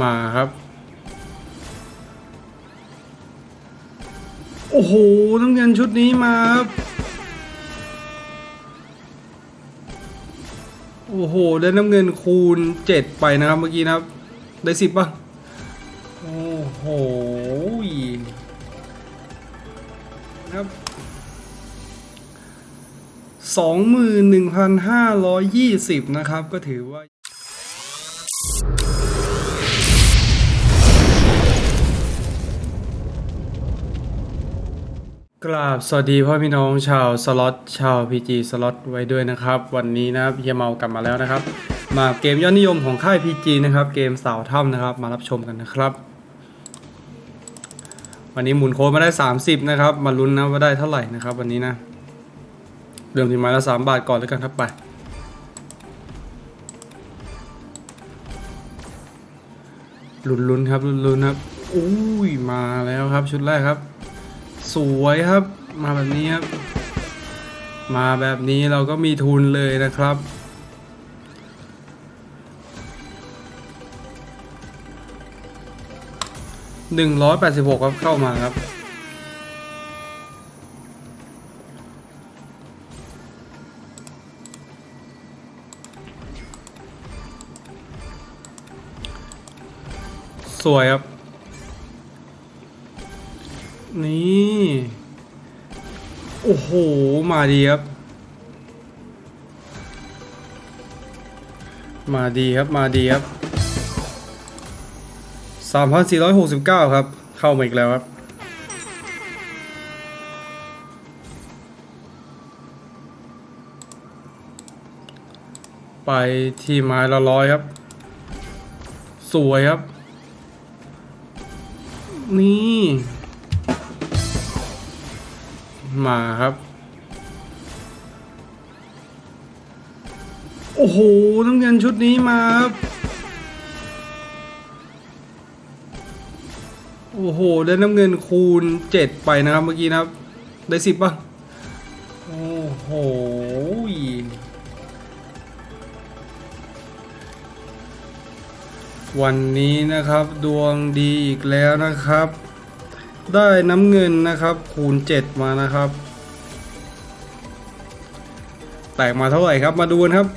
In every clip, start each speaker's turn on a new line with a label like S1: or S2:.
S1: มาครับ โอ้โหน้ำเงินชุดนี้มาครับโอ้โห ได้น้ำเงินคูณเจ็ดไปนะครับเมื่อกี้นะครับ ได้สิบป่ะ โอ้โหครับสองหมื่นหนึ่งพันห้าร้อยยี่สิบนะครับ ก็ถือว่า กราบสวัสดีพ่อพี่น้องชาวสล็อตชาวพีจีสล็อตไว้ด้วยนะครับ วันนี้นะเฮียเมากลับมาแล้วนะครับ มาเกมยอดนิยมของค่าย PG นะครับเกมสาวถ้ำนะครับมารับชมกันนะครับ วันนี้หมุนโค้ดมาได้ 30 นะครับ มาลุ้นนะว่าได้เท่าไหร่นะครับ วันนี้นะเริ่มที่ม้ละ3บาทก่อนแล้วกันครับไปลุ้นๆครับลุ้นๆครับอุ้ยมาแล้วครับชุดแรกครับ สวยครับ มาแบบนี้ครับ มาแบบนี้เราก็มีทุนเลยนะครับ หนึ่งร้อยแปดสิบหกครับเข้ามาครับสวยครับ นี่ โอ้โห มาดีครับ มาดีครับ มาดีครับ 3,469 ครับ เข้ามาอีกแล้วครับไปที่ไม้ละร้อยครับ สวยครับ นี่ มาครับ โอ้โหน้ำเงินชุดนี้มาครับ โอ้โห ได้น้ำเงินคูณเจ็ดไปนะครับเมื่อกี้นะครับ ได้สิบป่ะ โอ้โหวันนี้นะครับดวงดีอีกแล้วนะครับ ได้น้ำเงินนะครับคูณ 7 มานะครับ แตกมาเท่าไหร่ครับมาดูกันครับ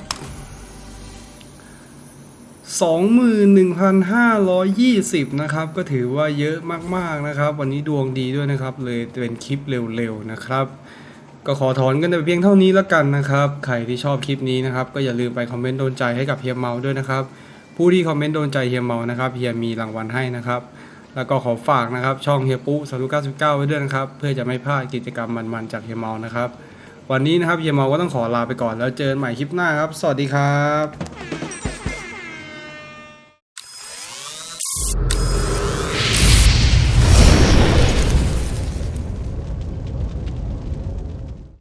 S1: 21,520 นะครับ ก็ถือว่าเยอะมากๆนะครับ วันนี้ดวงดีด้วยนะครับ เลยเป็นคลิปเร็วๆนะครับ ก็ขอถอนกันแต่เพียงเท่านี้แล้วกันนะครับ ใครที่ชอบคลิปนี้นะครับ ก็อย่าลืมไปคอมเมนต์โดนใจให้กับเฮียเมาด้วยนะครับ ผู้ที่คอมเมนต์โดนใจเฮียเมานะครับเฮียมีรางวัลให้นะครับ แล้วก็ขอฝากนะครับ ช่องเฮียปุ๊สารุ99ไว้ด้วยนะครับ เพื่อจะไม่พลาดกิจกรรมมันๆจากเฮียเมานะครับ วันนี้นะครับเฮียเมาก็ต้องขอลาไปก่อนแล้วเจอกันใหม่คลิปหน้าครับ สวัสดีครับ